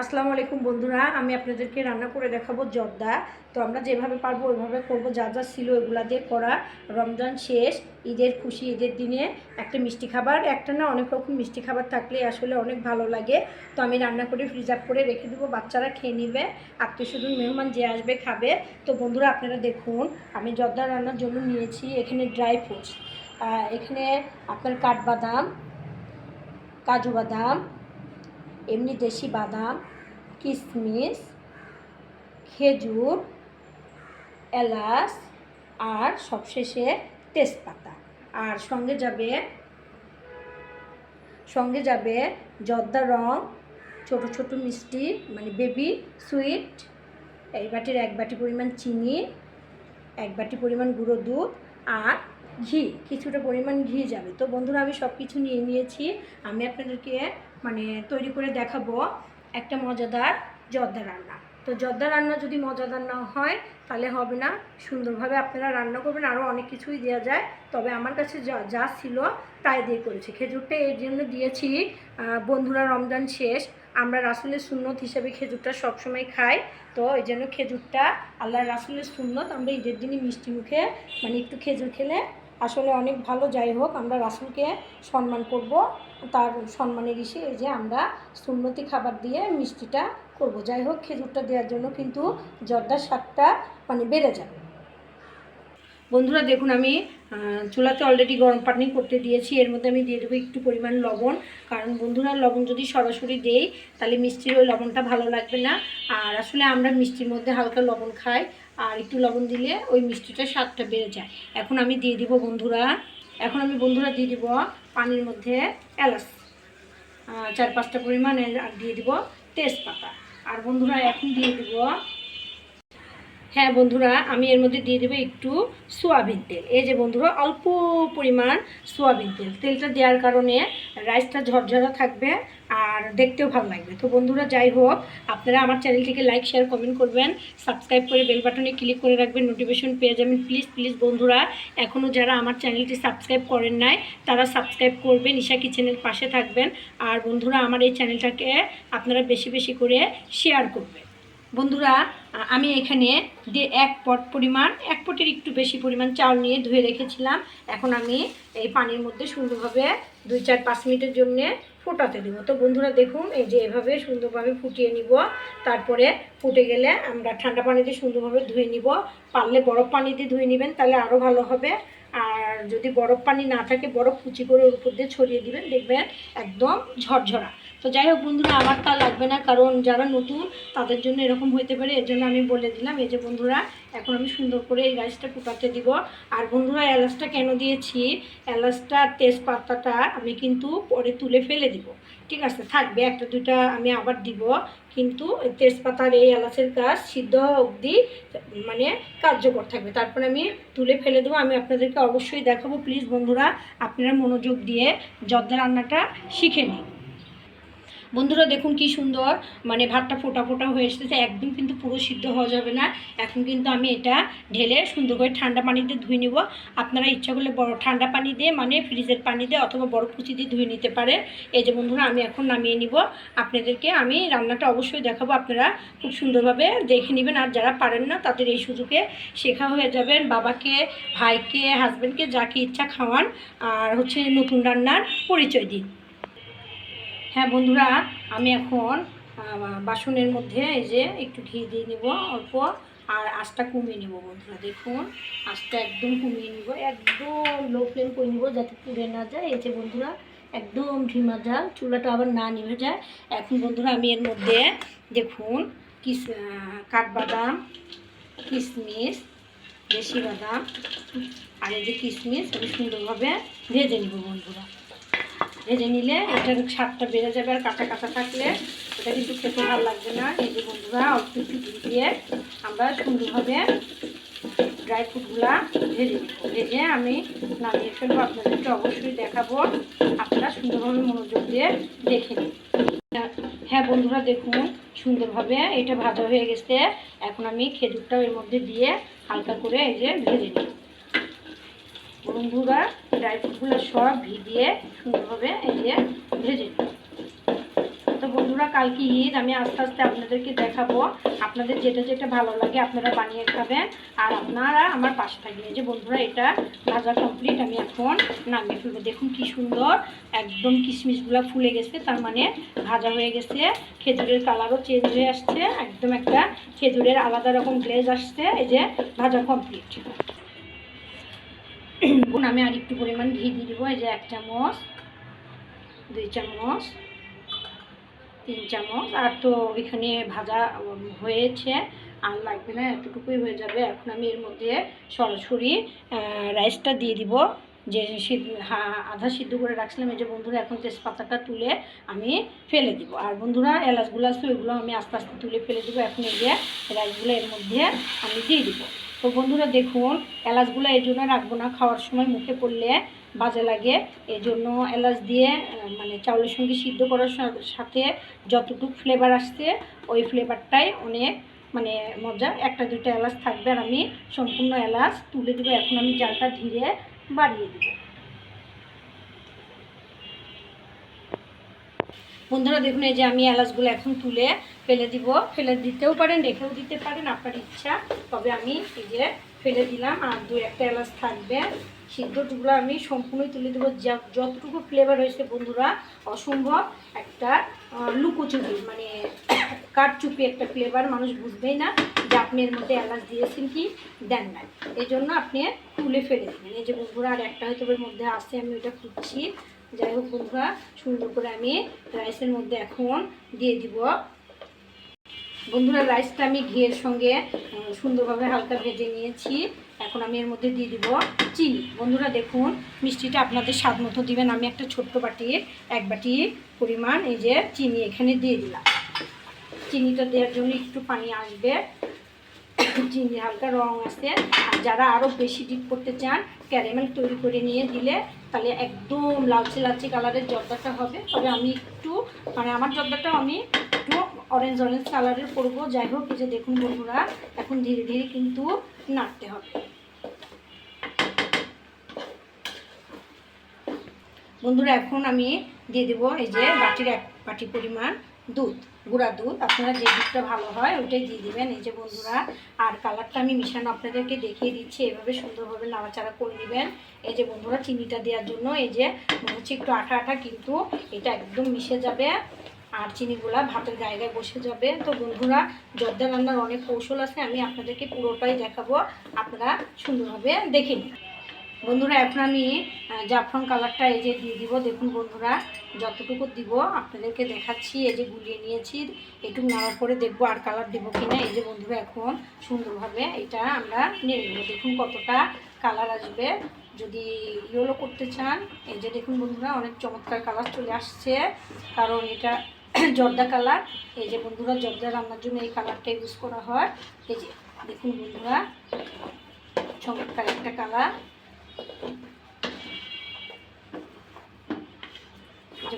আসসালামু আলাইকুম বন্ধুরা, আমি আপনাদেরকে রান্না করে দেখাবো জর্দা। তো আমরা যেভাবে পারব ওইভাবে করব, যা যা ছিল এগুলা দিয়ে করা রমজান শেষ, ঈদের খুশি, ঈদের দিনে একটা মিষ্টি খাবার। একটা না অনেক রকম মিষ্টি খাবার থাকলে আসলে অনেক ভালো লাগে। তো আমি রান্না করে ফ্রিজ করে রেখে দেবো, বাচ্চারা খেয়ে নেবে আত্মীয় স্বজন মেহমান যে আসবে খাবে। তো বন্ধুরা আপনারা দেখুন, আমি জর্দা রান্নার জন্য নিয়েছি এখানে ড্রাই ফ্রুটস এখানে আপনার কাঠবাদাম, কাজু বাদাম এমনি দেশি বাদাম কিশমিশ খেজুর, এলাচ আর সবশেষে তেজপাতা। আর সঙ্গে যাবে সঙ্গে যাবে জর্দা রং, ছোট ছোট মিষ্টি মানে বেবি সুইট এই বাটির এক বাটি পরিমাণ চিনি, এক বাটি পরিমাণ গুঁড়ো দুধ আর ঘি। কিছুটা পরিমাণ ঘি যাবে। তো বন্ধুরা, আমি সব কিছু নিয়ে নিয়েছি। আমি আপনাদেরকে মানে তৈরি করে দেখাবো একটা মজাদার জর্দা রান্না। তো জর্দা রান্না যদি মজাদার না হয়, তাহলে হবে না। সুন্দরভাবে আপনারা রান্না করবেন, আরও অনেক কিছুই দেওয়া যায়। তবে আমার কাছে যা যা ছিল তাই দিয়ে করেছি। খেজুরটা এর জন্য দিয়েছি বন্ধুরা রমজান শেষ। আমরা রাসুলের সুন্নত হিসেবে খেজুরটা সবসময় খাই। তো এই জন্য খেজুরটা আল্লাহ রাসুলের সুন্নত। আমরা ঈদের দিনই মিষ্টি মুখে মানে একটু খেজুর খেলে আসলে অনেক ভালো, যাই হোক, আমরা রাসুলকে সম্মান করব। তার সম্মানের ইসে এই যে আমরা সুন্নতি খাবার দিয়ে মিষ্টিটা করব। যাই হোক, খেজুরটা দেওয়ার জন্য কিন্তু জর্দার স্বাদটা মানে বেড়ে যাবে। বন্ধুরা, দেখুন, আমি চুলাতে অলরেডি গরম পানি করতে দিয়েছি। এর মধ্যে আমি দিয়ে দেবো একটু পরিমাণ লবণ। কারণ বন্ধুরা, লবণ যদি সরাসরি দেই, তাহলে মিষ্টির ওই লবণটা ভালো লাগবে না। আর আসলে আমরা মিষ্টির মধ্যে হালকা লবণ খাই। আর একটু লবণ দিলে ওই মিষ্টিটা স্বাদটা বেড়ে যায়। এখন আমি দিয়ে দিব বন্ধুরা, এখন আমি বন্ধুরা দিয়ে দিব পানির মধ্যে এলাচ। চার পাঁচটা পরিমাণ দিয়ে দিব তেজপাতা। আর বন্ধুরা, এখন দিয়ে দিব হ্যাঁ বন্ধুরা, আমি এর মধ্যে দিয়ে দেবো একটু সোয়াবিন তেল। এই যে বন্ধুরা, অল্প পরিমাণ সোয়াবিন তেল। তেলটা দেওয়ার কারণে রাইসটা ঝরঝরা থাকবে আর দেখতেও ভালো লাগবে। তো বন্ধুরা, যাই হোক, আপনারা আমার চ্যানেলটিকে লাইক, শেয়ার, কমেন্ট করবেন। সাবস্ক্রাইব করে বেল বাটনে ক্লিক করে রাখবেন, নোটিফিকেশন পেয়ে যাবেন। প্লিজ প্লিজ বন্ধুরা এখনও যারা আমার চ্যানেলটি সাবস্ক্রাইব করেন নাই, তারা সাবস্ক্রাইব করবেন, ঈশা কিচেনের পাশে থাকবেন। আর বন্ধুরা, আমার এই চ্যানেলটাকে আপনারা বেশি বেশি করে শেয়ার করবেন। বন্ধুরা আমি এখানে যে এক পট পরিমাণ, এক পটের একটু বেশি পরিমাণ চাউল নিয়ে ধুয়ে রেখেছিলাম। এখন আমি এই পানির মধ্যে সুন্দরভাবে দুই চার পাঁচ মিনিটের জন্য ফোটাতে দেবো। তো বন্ধুরা দেখুন, এই যে এভাবে সুন্দরভাবে ফুটিয়ে নিব। তারপরে ফুটে গেলে আমরা ঠান্ডা পানিতে সুন্দরভাবে ধুয়ে নিব। পারলে বরফ পানিতে ধুয়ে নেবেন, তাহলে আরও ভালো হবে। আর যদি বরফ পানি না থাকে, বরফ কুচি করে ওর উপর দিয়ে ছড়িয়ে দিবেন, দেখবেন একদম ঝরঝরা। তো যাই হোক বন্ধুরা আমার তা লাগবে না, কারণ যারা নতুন, তাদের জন্য এরকম হইতে পারে, এর জন্য আমি বলে দিলাম। এই যে বন্ধুরা, এখন আমি সুন্দর করে এই রাইসটা ফুটাতে দিব। আর বন্ধুরা, এলাচটা কেন দিয়েছি? এলাচটা তেজপাতাটা আমি কিন্তু পরে তুলে ফেলে দিব। ঠিক আছে, থাকবে, একটা, দুইটা আমি আবার দিব। কিন্তু তেজপাতার এই এলাচের গাছ সিদ্ধ অবধি মানে কার্যকর থাকবে। তারপরে আমি তুলে ফেলে দেবো। আমি আপনাদেরকে অবশ্যই দেখাবো। প্লিজ বন্ধুরা, আপনারা মনোযোগ দিয়ে জর্দা রান্নাটা শিখে নিন। বন্ধুরা দেখুন কি সুন্দর মানে ভাতটা ফোটা ফোটা হয়ে এসেছে, একদম কিন্তু পুরো সিদ্ধ হওয়া যাবে না। এখন কিন্তু আমি এটা ঢেলে সুন্দর করে ঠান্ডা পানিতে ধুয়ে নিব। আপনারা ইচ্ছা করলে বড় ঠান্ডা পানি দিয়ে মানে ফ্রিজের পানি দিয়ে অথবা বরফ কুচি দিয়ে ধুয়ে নিতে পারে এই যে বন্ধুরা, আমি এখন নামিয়ে নিব। আপনাদেরকে আমি রান্নাটা অবশ্যই দেখাবো। আপনারা খুব সুন্দরভাবে দেখে নেবেন। আর যারা পারেন না, তাদের এই সুযোগে শেখা হয়ে যাবেন বাবাকে, ভাইকে হাজব্যান্ডকে যাকে ইচ্ছা খাওয়ান। আর হচ্ছে নতুন রান্নার পরিচয় দিন। হ্যাঁ বন্ধুরা, আমি এখন বাসনের মধ্যে এই যে একটু ঘি দিয়ে নেব অল্প, আর আঁচটা কমিয়ে নেব বন্ধুরা, দেখুন, আঁচটা একদম কমিয়ে নিব, একদম লো ফ্লেম করে নেব যাতে পুড়ে না যায়। এই যে বন্ধুরা, একদম ঢিমা জাল চুলাটা আবার না নিভে যায়। এখন বন্ধুরা, আমি এর মধ্যে দেখুন, কিস কাঠবাদাম কিশমিশ দেশি বাদাম, আর এই যে কিশমিশ আমি সুন্দরভাবে ভেজে নিব বন্ধুরা। ভেজে নিলে এটার স্বাদটা বেড়ে যাবে আর কাঁচা কাঁচা থাকলে এটা কিন্তু খেতে ভালো লাগবে না। এই যে বন্ধুরা, অল্প একটু ঘি দিয়ে আমরা সুন্দরভাবে ড্রাই ফ্রুটগুলা ভেজে ভেজে আমি নামিয়ে ফেলব, আপনাদেরকে অবশ্যই দেখাবো। আপনারা সুন্দরভাবে মনোযোগ দিয়ে দেখে নিন। হ্যাঁ বন্ধুরা, দেখুন সুন্দরভাবে এটা ভাজা হয়ে গেছে। এখন আমি খেজুরটাও এর মধ্যে দিয়ে হালকা করে এই যে ভেজে নিই। বন্ধুরা ড্রাই ফ্রুটগুলো সব ভিজিয়ে সুন্দরভাবে এই যে ভেজে তো বন্ধুরা, কালকে ঈদ, আমি আস্তে আস্তে আপনাদেরকে দেখাবো। আপনাদের যেটা যেটা ভালো লাগে আপনারা বানিয়ে খাবেন। আর আপনারা আমার পাশে থাকবেন। যে বন্ধুরা, এটা ভাজা কমপ্লিট আমি এখন নামিয়ে ফেলব। দেখুন কি সুন্দর, একদম কিশমিশগুলো ফুলে গেছে, তার মানে ভাজা হয়ে গেছে। খেজুরের কালারও চেঞ্জ হয়ে আসছে, একদম একটা খেজুরের আলাদা রকম গ্লেজ আসছে, এই যে ভাজা কমপ্লিট আমি আর একটু পরিমাণ ঘি দিয়ে দেবো। এই যে এক চামচ, দুই চামচ, তিন চামচ। আর তো এখানে ভাজা হয়েছে, আর লাগবে না, এতটুকুই হয়ে যাবে। এখন আমি এর মধ্যে সরাসরি রাইসটা দিয়ে দিব। যে আধা সিদ্ধ করে রাখছিলাম। এই যে বন্ধুরা, এখন তেজপাতাটা তুলে আমি ফেলে দিব। আর বন্ধুরা এলাচগুলো আছে ওইগুলো আমি আস্তে আস্তে তুলে ফেলে দিব। এখন এই যে রাইসগুলো এর মধ্যে আমি দিয়ে দিব। তো বন্ধুরা দেখুন, এলাচগুলো এই জন্য রাখব না, খাওয়ার সময় মুখে পড়লে বাজে লাগে। এই জন্য এলাচ দিয়ে মানে চাউলের সঙ্গে সিদ্ধ করার সাথে যতটুকু ফ্লেভার আসছে, ওই ফ্লেভারটাই অনেক মানে মজা। একটা দুটো এলাচ থাকবে আর আমি সম্পূর্ণ এলাচ তুলে দেবো। এখন আমি জালটা ধীরে বাড়িয়ে দেবো। বন্ধুরা দেখুন এই যে আমি এলাচগুলো এখন তুলে ফেলে দিব। ফেলে দিতেও পারেন, রেখেও দিতে পারেন, আপনার ইচ্ছা। তবে আমি এই যে ফেলে দিলাম আর দু একটা এলাচ থাকবে। সিদ্ধটুকুলো আমি সম্পূর্ণই তুলে দেবো। যা- যতটুকু ফ্লেভার হয়েছে বন্ধুরা, অসম্ভব একটা লুকোচুপি মানে কাঠচুপি একটা ফ্লেভার মানুষ বুঝবেই না যে আপনি এর মধ্যে এলাচ দিয়েছেন কি দেন না এই জন্য আপনি তুলে ফেলে দেবেন। এই যে বন্ধুরা, আর একটা হয়তো মধ্যে আসে আমি ওইটা খুঁজছি। যাই হোক বন্ধুরা, সুন্দর করে আমি রাইসের মধ্যে এখন দিয়ে দিব। বন্ধুরা, রাইসটা আমি ঘিয়ের সঙ্গে সুন্দরভাবে হালকা ভেজে নিয়েছি। এখন আমি এর মধ্যে দিয়ে দিব চিনি। বন্ধুরা, দেখুন, মিষ্টিটা আপনাদের স্বাদ মতো দিবেন। আমি একটা ছোট্ট বাটির এক বাটি পরিমাণ এই যে চিনি এখানে দিয়ে দিলাম। চিনিটা দেওয়ার জন্য একটু পানি আসবে। চিনি হালকা রং আছে। আর যারা আরও বেশি ডিপ করতে চান, ক্যারামেল তৈরি করে নিয়ে দিলে তাহলে একদম লালচে লালচে কালারের জর্দাটা হবে। তবে আমি একটু মানে আমার জর্দাটা আমি একটু অরেঞ্জ অরেঞ্জ কালারের করব। যাই হোক যে দেখুন বন্ধুরা, এখন ধীরে ধীরে কিন্তু নাড়তে হবে। বন্ধুরা, এখন আমি দিয়ে দেবো এই যে বাটির এক বাটি পরিমাণ দুধ, গুঁড়া দুধ, আপনারা যে দুধটা ভালো হয় ওইটাই দিয়ে দিবেন। এই যে বন্ধুরা, আর কালারটা আমি মিশানো আপনাদেরকে দেখিয়ে দিচ্ছি, এভাবে সুন্দরভাবে নাড়াচাড়া করে নেবেন। এই যে বন্ধুরা, চিনিটা দেওয়ার জন্য এই যে হচ্ছে একটু আঠা আঠা, কিন্তু এটা একদম মিশে যাবে আর চিনিগুলা ভাতের গায়ে গায়ে বসে যাবে। তো বন্ধুরা, জর্দা রান্নার অনেক কৌশল আছে, আমি আপনাদেরকে পুরোটাই দেখাবো। আপনারা সুন্দরভাবে দেখে নিন। বন্ধুরা, এখন আমি জাফরান কালারটা এই যে দিয়ে দিব। দেখুন বন্ধুরা, যতটুকু দিব আপনাদেরকে দেখাচ্ছি, এই যে গুলিয়ে নিয়েছি। একটু নাড়ার পরে দেখব আর কালার দেবো কিনা। এই যে বন্ধুরা, এখন সুন্দরভাবে এটা আমরা নিয়ে নেব। দেখুন কতটা কালার আসবে। যদি ইয়েলো করতে চান, এই যে দেখুন বন্ধুরা, অনেক চমৎকার কালার চলে আসছে। কারণ এটা জর্দা কালার এই যে বন্ধুরা, জর্দা রান্নার জন্য এই কালারটা ইউজ করা হয়। এই যে দেখুন বন্ধুরা, চমৎকার একটা কালার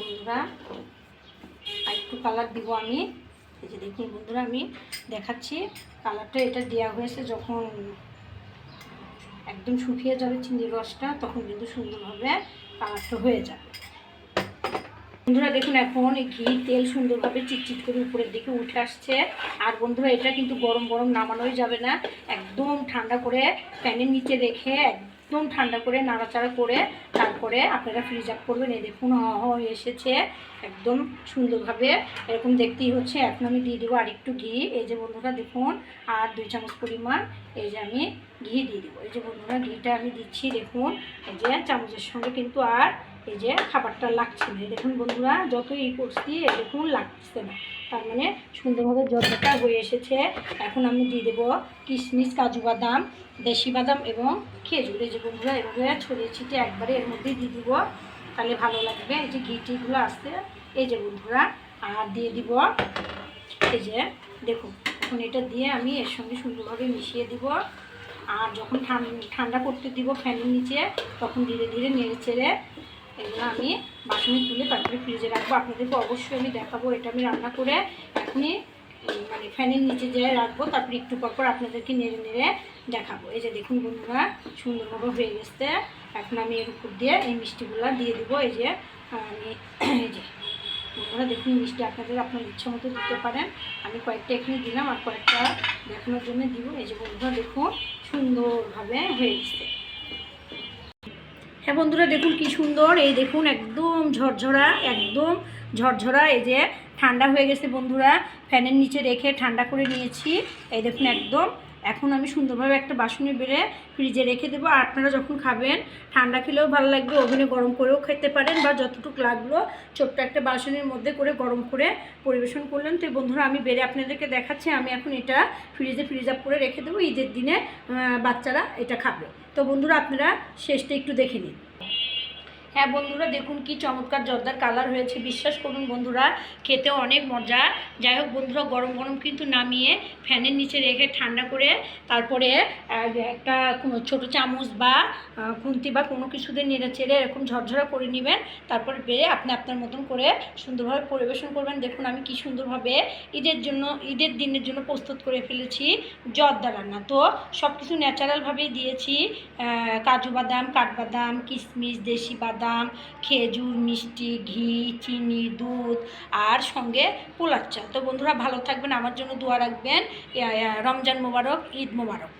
বন্ধুরা আর একটু কালার দিব আমি। এই যে দেখুন বন্ধুরা, আমি দেখাচ্ছি। কালারটা এটা দেওয়া হয়েছে যখন একদম শুকিয়ে যাবে চিনির রসটা, তখন কিন্তু সুন্দরভাবে কালারটা হয়ে যাবে। বন্ধুরা, দেখুন এখন ঘি, তেল সুন্দরভাবে চিটচিট করে উপরের দিকে উঠে আসছে। আর বন্ধুরা, এটা কিন্তু গরম গরম নামানোই যাবে না। একদম ঠান্ডা করে ফ্যানের নিচে রেখে একদম ঠান্ডা করে, নাড়াচাড়া করে তারপরে আপনারা ফ্রিজ আপ করবেন। এই দেখুন, হ এসেছে একদম সুন্দরভাবে। এরকম দেখতেই হচ্ছে। এখন আমি দিয়ে দেবো আর একটু ঘি। এই যে বন্ধুরা দেখুন, আর দুই চামচ পরিমাণ এই যে আমি ঘি দিয়ে দেবো। এই যে বন্ধুরা, ঘিটা আমি দিচ্ছি, দেখুন। এই যে চামচের সঙ্গে কিন্তু আর এই যে খাবারটা লাগছে না। দেখুন বন্ধুরা, যতই ই করছি দেখুন লাগছে না। তার মানে সুন্দরভাবে জলটা হয়ে এসেছে, এখন আমি দিয়ে দেবো কিশমিশ, কাজু বাদাম, দেশি বাদাম এবং খেজুর। এই যে বন্ধুরা, এভাবে ছড়িয়ে ছিটিয়ে একবারে এর মধ্যেই দিয়ে দিব। তাহলে ভালো লাগবে। এই যে ঘি টিগুলো আসছে এই যে বন্ধুরা, আর দিয়ে দিব এই যে, দেখুন, এখন এটা দিয়ে আমি এর সঙ্গে সুন্দরভাবে মিশিয়ে দিব। আর যখন ঠান- ঠান্ডা করতে দিব ফ্যানের নিচে, তখন ধীরে ধীরে নেড়ে চেড়ে এগুলো আমি বাসনে তুলে তারপরে ফ্রিজে রাখব। আপনাদেরকে অবশ্যই আমি দেখাবো, এটা আমি রান্না করে এখনই মানে ফ্যানের নিচে যেয়ে রাখব, তারপরে একটু পর পর আপনাদেরকে নেড়ে নেড়ে দেখাবো। এই যে দেখুন বন্ধুরা, সুন্দরভাবে হয়ে গেছে। এখন আমি এর উপর দিয়ে এই মিষ্টিগুলো দিয়ে দিব। এই যে, আমি, এই যে, বন্ধুরা দেখুন মিষ্টি আপনাদের আপনার ইচ্ছা মতো দিতে পারেন। আমি কয়েকটা এখানে দিলাম আর কয়েকটা দেখানোর জন্য দিব। এই যে বন্ধুরা দেখুন, সুন্দরভাবে হয়ে গেছে। হ্যাঁ বন্ধুরা, দেখুন কি সুন্দর। এই দেখুন, একদম ঝরঝরা একদম ঝরঝরা, এই যে ঠান্ডা হয়ে গেছে বন্ধুরা। ফ্যানের নিচে রেখে ঠান্ডা করে নিয়েছি। এই দেখুন, একদম এখন আমি সুন্দরভাবে একটা বাসনে বেড়ে ফ্রিজে রেখে দেবো। আর আপনারা যখন খাবেন, ঠান্ডা খেলেও ভালো লাগবে, ওভেনে গরম করেও খেতে পারেন বা যতটুকু লাগল, ছোট্ট একটা বাসনের মধ্যে করে গরম করে পরিবেশন করলেন। তো বন্ধুরা, আমি বেড়ে আপনাদেরকে দেখাচ্ছি, আমি এখন এটা ফ্রিজে ফ্রিজ আপ করে রেখে দেবো। ঈদের দিনে বাচ্চারা এটা খাবে। তো বন্ধুরা, আপনারা শেষটা একটু দেখে নিন। হ্যাঁ বন্ধুরা, দেখুন কি চমৎকার জর্দার কালার হয়েছে। বিশ্বাস করুন বন্ধুরা খেতে অনেক মজা। যাই হোক বন্ধুরা, গরম গরম কিন্তু নামিয়ে ফ্যানের নিচে রেখে ঠান্ডা করে তারপরে একটা ছোটো চামচ বা খুন্তি বা কোনো কিছুতে নেড়ে চেড়ে এরকম ঝরঝরা করে নেবেন। তারপরে বেড়ে আপনি আপনার মতন করে সুন্দরভাবে পরিবেশন করবেন। দেখুন আমি কি সুন্দরভাবে ঈদের জন্য, ঈদের দিনের জন্য প্রস্তুত করে ফেলেছি জর্দা রান্না। তো সব কিছু ন্যাচারালভাবেই দিয়েছি কাজু বাদাম, কাঠবাদাম, কিশমিশ, দেশি বাদাম খেজুর, মিষ্টি, ঘি, চিনি, দুধ আর সঙ্গে পোলার চাল। তো বন্ধুরা ভালো থাকবেন, আমার জন্য দোয়া রাখবেন। রমজান মোবারক, ঈদ মোবারক।